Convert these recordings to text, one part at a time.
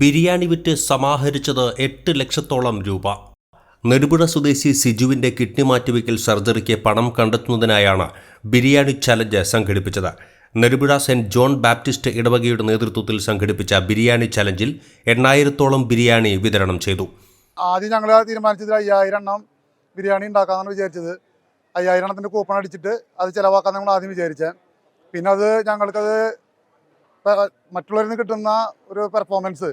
ബിരിയാണി വിറ്റ് സമാഹരിച്ചത് എട്ട് ലക്ഷത്തോളം രൂപ. നെടുപുഴ സ്വദേശി സിജുവിന്റെ കിഡ്നി മാറ്റിവെക്കൽ സർജറിക്ക് പണം കണ്ടെത്തുന്നതിനായാണ് ബിരിയാണി ചലഞ്ച് സംഘടിപ്പിച്ചത്. നെടുപുഴ സെന്റ് ജോൺ ബാപ്റ്റിസ്റ്റ് ഇടവകയുടെ നേതൃത്വത്തിൽ സംഘടിപ്പിച്ച ബിരിയാണി ചലഞ്ചിൽ എണ്ണായിരത്തോളം ബിരിയാണി വിതരണം ചെയ്തു. ആദ്യം ഞങ്ങൾ തീരുമാനിച്ചത് അയ്യായിരം എണ്ണം ബിരിയാണി ഉണ്ടാക്കാമെന്നാണ് വിചാരിച്ചത്. അയ്യായിരം എണ്ണത്തിന്റെ കൂപ്പൺ അടിച്ചിട്ട് അത് ചിലവാക്കാൻ ഞങ്ങൾ ആദ്യം വിചാരിച്ചത് പിന്നെ അത് ഞങ്ങൾക്കത് മറ്റുള്ളവരിൽ നിന്ന് കിട്ടുന്ന ഒരു പെർഫോമൻസ്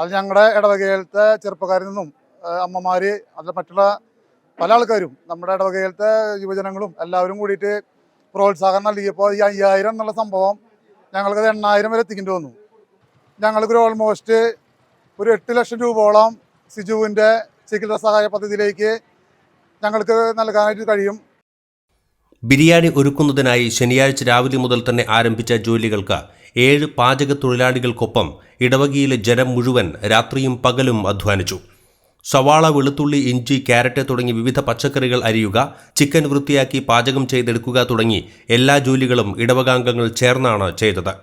അത് ഞങ്ങളുടെ ഇടവകയിലത്തെ ചെറുപ്പക്കാരിൽ നിന്നും അമ്മമാർ അത് മറ്റുള്ള പല ആൾക്കാരും നമ്മുടെ ഇടവകയിലത്തെ യുവജനങ്ങളും എല്ലാവരും കൂടിയിട്ട് പ്രോത്സാഹനം നൽകിയപ്പോൾ ഈ അയ്യായിരം എന്നുള്ള സംഭവം ഞങ്ങൾക്കത് എണ്ണായിരം വരെ എത്തിക്കേണ്ടി വന്നു ഞങ്ങൾക്കൊരു ഓൾമോസ്റ്റ് ഒരു എട്ട് ലക്ഷം രൂപയോളം സിജുവിന്റെ ചികിത്സാ സഹായ പദ്ധതിയിലേക്ക് ഞങ്ങൾക്ക് നൽകാനായിട്ട് കഴിയും. ബിരിയാണി ഒരുക്കുന്നതിനായി ശനിയാഴ്ച രാവിലെ മുതൽ തന്നെ ആരംഭിച്ച ജോലികൾക്ക് ഏഴ് പാചക തൊഴിലാളികൾക്കൊപ്പം ഇടവകയിലെ ജനം മുഴുവൻ രാത്രിയും പകലും അധ്വാനിച്ചു. സവാള വെളുത്തുള്ളി ഇഞ്ചി ക്യാരറ്റ് തുടങ്ങി വിവിധ പച്ചക്കറികൾ അരിയുക ചിക്കൻ വൃത്തിയാക്കി പാചകം ചെയ്തെടുക്കുക തുടങ്ങി എല്ലാ ജോലികളും ഇടവകാംഗങ്ങൾ ചേർന്നാണ് ചെയ്തത്.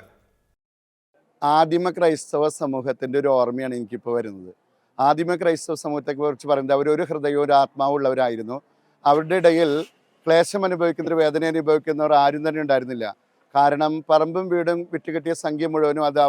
ആദിമ ക്രൈസ്തവ സമൂഹത്തിന്റെ ഒരു ഓർമ്മയാണ് എനിക്കിപ്പോൾ വരുന്നത്. ആദിമ ക്രൈസ്തവ സമൂഹത്തെ കുറിച്ച് പറയുന്നത് ഒരു ഹൃദയവും ഒരു ആത്മാവുള്ളവരായിരുന്നു. അവരുടെ ഇടയിൽ ക്ലേശം അനുഭവിക്കുന്നവർ വേദന അനുഭവിക്കുന്നവർ ആരും തന്നെ ഉണ്ടായിരുന്നില്ല. കാരണം പറമ്പും വീടും വിറ്റുകിട്ടിയ സംഖ്യ മുഴുവനും അത്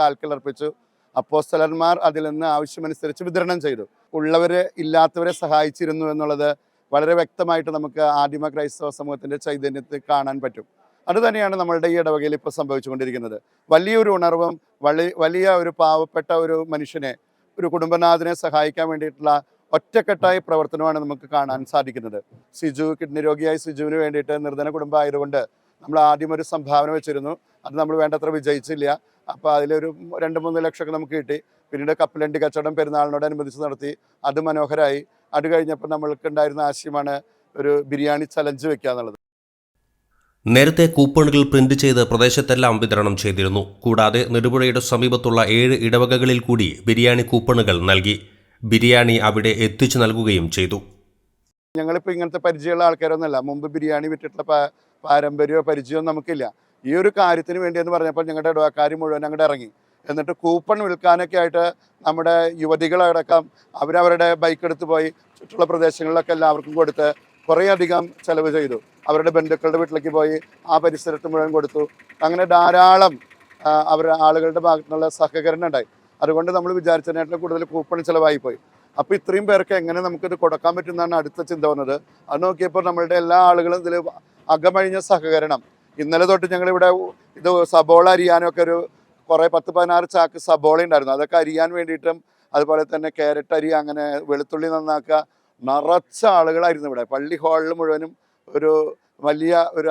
കാൽക്കൽ അർപ്പിച്ചു. അപ്പോസ്തലന്മാർ അതിൽ നിന്ന് ആവശ്യമനുസരിച്ച് വിതരണം ചെയ്തു. ഉള്ളവരെ ഇല്ലാത്തവരെ സഹായിച്ചിരുന്നു എന്നുള്ളത് വളരെ വ്യക്തമായിട്ട് നമുക്ക് ആദിമ ക്രൈസ്തവ സമൂഹത്തിന്റെ ചൈതന്യത്തിൽ കാണാൻ പറ്റും. അതുതന്നെയാണ് നമ്മളുടെ ഈ ഇടവകയിൽ ഇപ്പോൾ സംഭവിച്ചുകൊണ്ടിരിക്കുന്നത്. വലിയൊരു ഉണർവും വളി വലിയ ഒരു പാവപ്പെട്ട ഒരു മനുഷ്യനെ ഒരു കുടുംബനാഥനെ സഹായിക്കാൻ വേണ്ടിയിട്ടുള്ള ഒറ്റക്കെട്ടായ പ്രവർത്തനമാണ് നമുക്ക് കാണാൻ സാധിക്കുന്നത്. സിജു കിഡ്നി രോഗിയായ സിജുവിന് വേണ്ടിയിട്ട് നിർധന കുടുംബം ആയതുകൊണ്ട് നമ്മൾ ആദ്യം ഒരു സംഭാവന വെച്ചിരുന്നു. അത് നമ്മൾ വേണ്ടത്ര വിജയിച്ചില്ല. അപ്പോൾ അതിലൊരു രണ്ട് മൂന്ന് ലക്ഷമൊക്കെ നമുക്ക് കിട്ടി. പിന്നീട് കപ്പലണ്ടി കച്ചവടം പെരുന്നാളിനോടനുബന്ധിച്ച് നടത്തി. അത് മനോഹരമായി അത് കഴിഞ്ഞപ്പോൾ നമ്മൾക്ക് ഉണ്ടായിരുന്ന ആശയമാണ് ഒരു ബിരിയാണി ചലഞ്ച് വെക്കുക എന്നുള്ളത്. നേരത്തെ കൂപ്പണുകൾ പ്രിന്റ് ചെയ്ത് പ്രദേശത്തെല്ലാം വിതരണം ചെയ്തിരുന്നു. കൂടാതെ നെടുപുഴയുടെ സമീപത്തുള്ള ഏഴ് ഇടവകകളിൽ കൂടി ബിരിയാണി കൂപ്പണുകൾ നൽകി. ബിരിയാണി അവിടെ എത്തിച്ചു നൽകുകയും ചെയ്തു. ഞങ്ങളിപ്പോൾ ഇങ്ങനത്തെ പരിചയമുള്ള ആൾക്കാരൊന്നുമല്ല. മുമ്പ് ബിരിയാണി വിറ്റിട്ടുള്ള പാരമ്പര്യമോ പരിചയമോ നമുക്കില്ല. ഈ ഒരു കാര്യത്തിന് വേണ്ടി എന്ന് പറഞ്ഞപ്പോൾ ഞങ്ങളുടെ ഇടവക്കാരി മുഴുവൻ അങ്ങോട്ട് ഇറങ്ങി. എന്നിട്ട് കൂപ്പൺ വിൽക്കാനൊക്കെ ആയിട്ട് നമ്മുടെ യുവതികളടക്കം അവരവരുടെ ബൈക്ക് എടുത്ത് പോയി ചുറ്റുള്ള പ്രദേശങ്ങളിലൊക്കെ എല്ലാവർക്കും കൊടുത്ത് കുറേയധികം ചെലവ് ചെയ്തു. അവരുടെ ബന്ധുക്കളുടെ വീട്ടിലേക്ക് പോയി ആ പരിസരത്ത് മുഴുവൻ കൊടുത്തു. അങ്ങനെ ധാരാളം അവർ ആളുകളുടെ ഭാഗത്തു നിന്നുള്ള സഹകരണം ഉണ്ടായി. അതുകൊണ്ട് നമ്മൾ വിചാരിച്ചതിനായിട്ട് കൂടുതൽ കൂപ്പൺ ചിലവായി പോയി. അപ്പോൾ ഇത്രയും പേർക്ക് എങ്ങനെ നമുക്കിത് കൊടുക്കാൻ പറ്റുമെന്നാണ് അടുത്ത ചിന്ത വന്നത്. അത് നോക്കിയപ്പോൾ നമ്മളുടെ എല്ലാ ആളുകളും ഇതിൽ അകമഴിഞ്ഞ സഹകരണം. ഇന്നലെ തൊട്ട് ഞങ്ങളിവിടെ ഇത് സബോള അരിയാനൊക്കെ ഒരു കുറേ പത്ത് പതിനാറ് ചാക്ക് സബോള ഉണ്ടായിരുന്നു. അതൊക്കെ അരിയാൻ വേണ്ടിയിട്ടും അതുപോലെ തന്നെ ക്യാരറ്റ് അരി അങ്ങനെ വെളുത്തുള്ളി നന്നാക്കുക. നിറച്ച ആളുകളായിരുന്നു ഇവിടെ. പള്ളി ഹാളിൽ മുഴുവനും ഒരു വലിയ ഒരു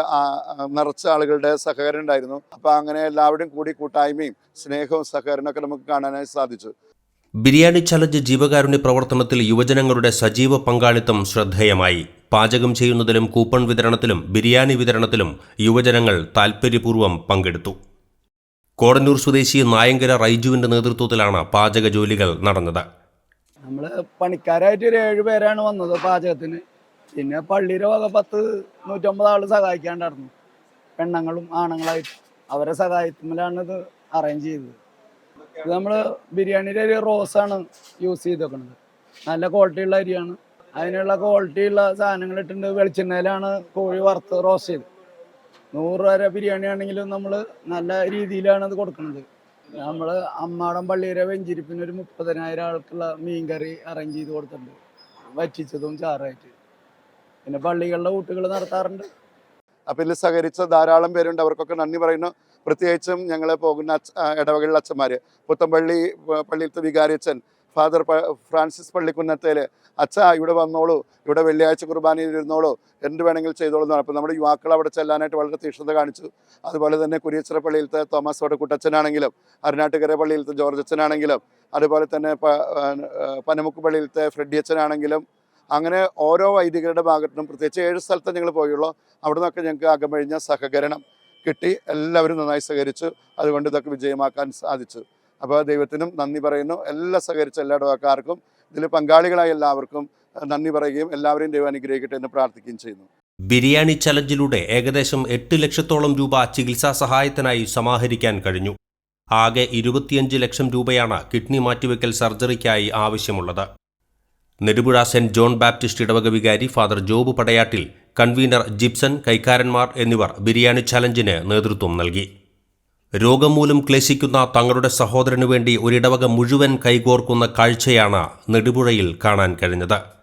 നിറച്ച ആളുകളുടെ സഹകരണം ഉണ്ടായിരുന്നു. അപ്പോൾ അങ്ങനെ എല്ലാവരും കൂടി കൂട്ടായ്മയും സ്നേഹവും സഹകരണവും ഒക്കെ നമുക്ക് കാണാനായി സാധിച്ചു. ബിരിയാണി ചലഞ്ച് ജീവകാരുണ്യ പ്രവർത്തനത്തിൽ യുവജനങ്ങളുടെ സജീവ പങ്കാളിത്തം ശ്രദ്ധേയമായി. പാചകം ചെയ്യുന്നതിലും കൂപ്പൺ വിതരണത്തിലും ബിരിയാണി വിതരണത്തിലും യുവജനങ്ങൾ താൽപ്പര്യപൂർവം പങ്കെടുത്തു. കോടന്നൂർ സ്വദേശി നായങ്കര റൈജുവിന്റെ നേതൃത്വത്തിലാണ് പാചക ജോലികൾ നടന്നത്. നമ്മൾ പണിക്കാരായിട്ട് ഒരു ഏഴ് പേരാണ് വന്നത് പാചകത്തിന്. പിന്നെ പള്ളിയുടെ വക പത്ത് നൂറ്റമ്പത് ആൾ സഹായിക്കാണ്ടായിരുന്നു. പെണ്ണങ്ങളും ആണുങ്ങളായിട്ട് അവരെ സഹായത്തിലാണ് ഇത് അറേഞ്ച് ചെയ്തത്. ഇത് നമ്മൾ ബിരിയാണിയുടെ ഒരു റോസാണ് യൂസ് ചെയ്തേക്കുന്നത് നല്ല ക്വാളിറ്റി ഉള്ള അരിയാണ്. അതിനുള്ള ക്വാളിറ്റി ഉള്ള സാധനങ്ങൾ ഇട്ടിട്ടുണ്ട്. വെളിച്ചെണ്ണയിലാണ് കോഴി വറുത്ത് റോസ്റ്റ് ചെയ്ത് നൂറ് വരെ ബിരിയാണി ആണെങ്കിലും നമ്മൾ നല്ല രീതിയിലാണ് അത് കൊടുക്കുന്നത്. നമ്മൾ അമ്മാടം പള്ളിയിലെ വെഞ്ചിരിപ്പിന് ഒരു മുപ്പതിനായിരം ആൾക്കുള്ള മീൻകറി അറേഞ്ച് ചെയ്ത് കൊടുത്തിട്ടുണ്ട്. വറ്റിച്ചതും ചാറായിട്ട്. പിന്നെ പള്ളികളിലെ ഊട്ടുകൾ നടത്താറുണ്ട്. അപ്പോൾ ഇതിൽ സഹകരിച്ച ധാരാളം പേരുണ്ട്. അവർക്കൊക്കെ നന്ദി പറയുന്നു. പ്രത്യേകിച്ചും ഞങ്ങൾ പോകുന്ന ഇടവകളിലെ അച്ഛന്മാർ പുത്തമ്പള്ളി പള്ളിയിലത്തെ വികാരിയച്ഛൻ ഫാദർ ഫ്രാൻസിസ് പള്ളിക്കുന്നത്തേൽ അച്ഛ ഇവിടെ വന്നോളൂ. ഇവിടെ വെള്ളിയാഴ്ച കുർബാനയിൽ ഇരുന്നോളൂ. എന്ത് വേണമെങ്കിലും ചെയ്തോളൂ എന്നാണ് അപ്പോൾ നമ്മുടെ യുവാക്കൾ അവിടെ ചെല്ലാനായിട്ട് വളരെ തീക്ഷ്ണത കാണിച്ചു. അതുപോലെ തന്നെ കുരിയച്ചിറ പള്ളിയിലത്തെ തോമസ് വടക്കുട്ടച്ഛനാണെങ്കിലും അരുനാട്ടുകര പള്ളിയിലത്തെ ജോർജ് അച്ഛനാണെങ്കിലും അതുപോലെ തന്നെ പനമുക്ക് പള്ളിയിലത്തെ ഫ്രെഡി അച്ഛനാണെങ്കിലും അങ്ങനെ ഓരോ വൈദികരുടെ ഭാഗത്തുനിന്നും പ്രത്യേകിച്ച് ഏഴ് സ്ഥലത്ത് ഞങ്ങൾ പോയുള്ളൂ. അവിടെ നിന്നൊക്കെ ഞങ്ങൾക്ക് അകമഴിഞ്ഞ സഹകരണം കിട്ടി. എല്ലാവരും നന്നായി സഹകരിച്ചു. അതുകൊണ്ട് ഇതൊക്കെ വിജയമാക്കാൻ സാധിച്ചു. അപ്പോൾ ദൈവത്തിനും നന്ദി പറയുന്നു. എല്ലാ സഹകരിച്ച എല്ലാ ഇടവക്കാർക്കും ഇതിൽ പങ്കാളികളായ എല്ലാവർക്കും നന്ദി പറയുകയും എല്ലാവരെയും ദൈവം അനുഗ്രഹിക്കട്ടെ എന്ന് പ്രാർത്ഥിക്കുകയും ചെയ്യുന്നു. ബിരിയാണി ചലഞ്ചിലൂടെ ഏകദേശം എട്ട് ലക്ഷത്തോളം രൂപ ചികിത്സാ സഹായത്തിനായി സമാഹരിക്കാൻ കഴിഞ്ഞു. ആകെ ഇരുപത്തിയഞ്ച് ലക്ഷം രൂപയാണ് കിഡ്നി മാറ്റിവെക്കൽ സർജറിക്കായി ആവശ്യമുള്ളത്. നെടുപുഴ സെന്റ് ജോൺ ബാപ്റ്റിസ്റ്റ് ഇടവക വികാരി father Job Padayattil convener Gipson കൈക്കാരന്മാർ എന്നിവർ ബിരിയാണി ചലഞ്ചിന് നേതൃത്വം നൽകി. രോഗം മൂലം ക്ലേശിക്കുന്ന തങ്ങളുടെ സഹോദരനു വേണ്ടി ഒരിടവക മുഴുവൻ കൈകോർക്കുന്ന കാഴ്ചയാണ് നെടുപുഴയിൽ കാണാൻ കഴിഞ്ഞത്.